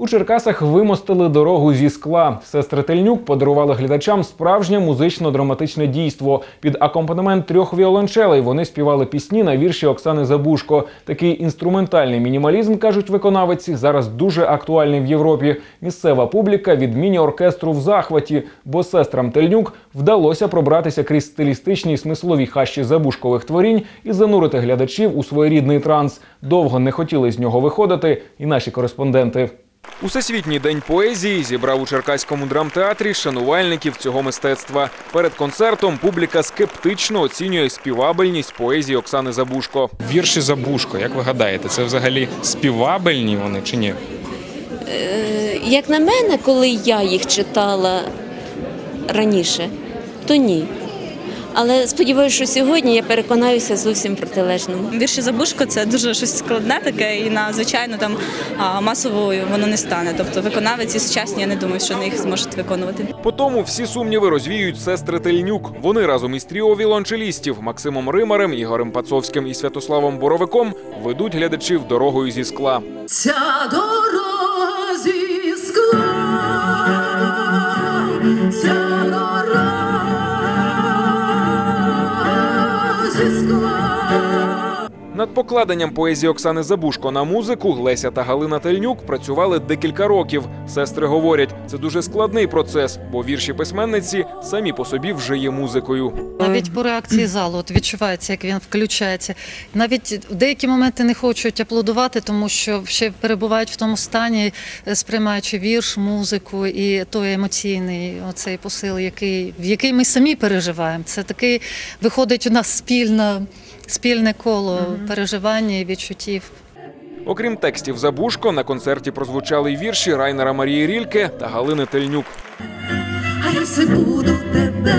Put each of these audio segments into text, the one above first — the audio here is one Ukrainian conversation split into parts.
У Черкасах вимостили дорогу зі скла. Сестри Тельнюк подарували глядачам справжнє музично-драматичне дійство. Під акомпанемент трьох віолончелей вони співали пісні на вірші Оксани Забушко. Такий інструментальний мінімалізм, кажуть виконавиці, зараз дуже актуальний в Європі. Місцева публіка від міні-оркестру в захваті, бо сестрам Тельнюк вдалося пробратися крізь стилістичні і смислові хащі забушкових творінь і занурити глядачів у своєрідний транс. Довго не хотіли з нього виходити і наші кореспонденти. Усесвітній день поезії зібрав у Черкаському драмтеатрі шанувальників цього мистецтва. Перед концертом публіка скептично оцінює співабельність поезії Оксани Забушко. Вірші Забушко, як ви гадаєте, це взагалі співабельні вони чи ні? Е, Як на мене, коли я їх читала раніше, то ні. Але сподіваюся, що сьогодні я переконаюся зовсім протилежному. Вірші Забушко це дуже щось складне таке, і на звичайно там масовою воно не стане. Тобто виконавиці сучасні, я не думаю, що вони їх зможуть виконувати. По тому всі сумніви розвіють сестри Тельнюк. Вони разом із тріо вілончелістів Максимом Римарем, Ігорем Пацовським і Святославом Боровиком ведуть глядачів дорогою зі скла. Ця дорога зі скла, ця дорога Над покладенням поезії Оксани Забушко на музику Леся та Галина Тельнюк працювали декілька років. Сестри говорять, це дуже складний процес, бо вірші письменниці самі по собі вже є музикою. Навіть по реакції залу от відчувається, як він включається. Навіть в деякі моменти не хочуть аплодувати, тому що ще перебувають в тому стані, е, сприймаючи вірш, музику і той емоційний оцей посил, який, в який ми самі переживаємо. Це такий виходить у нас спільна, спільне коло переживання і відчуттів. Окрім текстів Забушко, на концерті прозвучали й вірші Райнера Марії Рільке та Галини Тельнюк. А я все буду тебе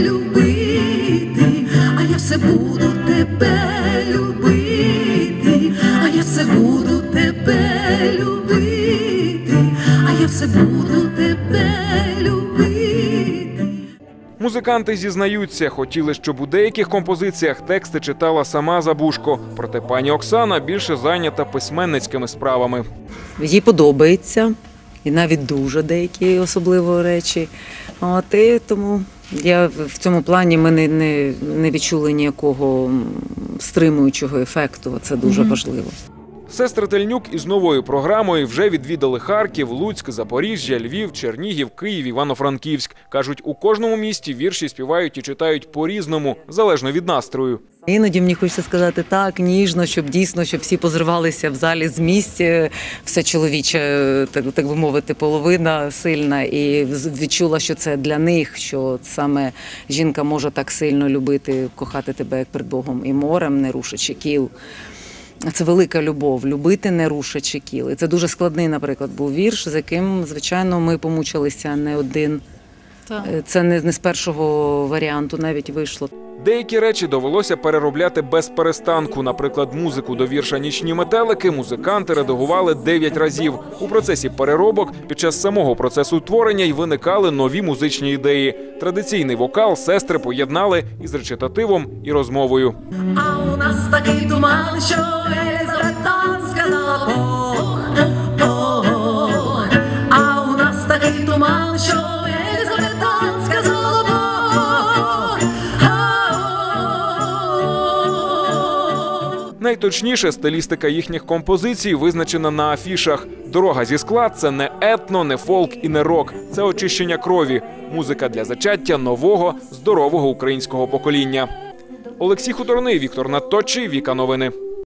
любити, а я все буду тебе любити, а я все буду тебе любити, а я все буду Музиканти зізнаються, хотіли, щоб у деяких композиціях тексти читала сама Забушко. Проте пані Оксана більше зайнята письменницькими справами. їй подобається, і навіть дуже деякі особливо речі. От, і тому я в цьому плані ми не, не, не відчули ніякого стримуючого ефекту. Це дуже важливо. Сестри Тельнюк із новою програмою вже відвідали Харків, Луцьк, Запоріжжя, Львів, Чернігів, Київ, Івано-Франківськ. кажуть, у кожному місті вірші співають і читають по-різному, залежно від настрою. Іноді мені хочеться сказати так ніжно, щоб дійсно щоб всі позривалися в залі з місць, е, все чоловіче, так, так би мовити, половина сильна, і відчула, що це для них, що саме жінка може так сильно любити, кохати тебе як перед Богом і морем, не рушачи кіл. Це велика любов, любити не рушачи кіл. І це дуже складний, наприклад, був вірш, з яким, звичайно, ми помучилися не один. Так. Е, Це не, не з першого варіанту навіть вийшло. Деякі речі довелося переробляти без перестанку. Наприклад, музику до вірша Нічні метелики музиканти редагували 9 разів. У процесі переробок під час самого процесу творення й виникали нові музичні ідеї. Традиційний вокал сестри поєднали із речитативом і розмовою. Що Елізавета сказала Бог, Бог. А у нас такий туман, що Елізавета сказала Бог. Найточніше стилістика їхніх композицій визначена на афішах. Дорога зі скла це не етно, не фолк і не рок. Це очищення крові. Музика для зачаття нового здорового українського покоління. Олексій Хуторний, Віктор Надточий, Віка Новини.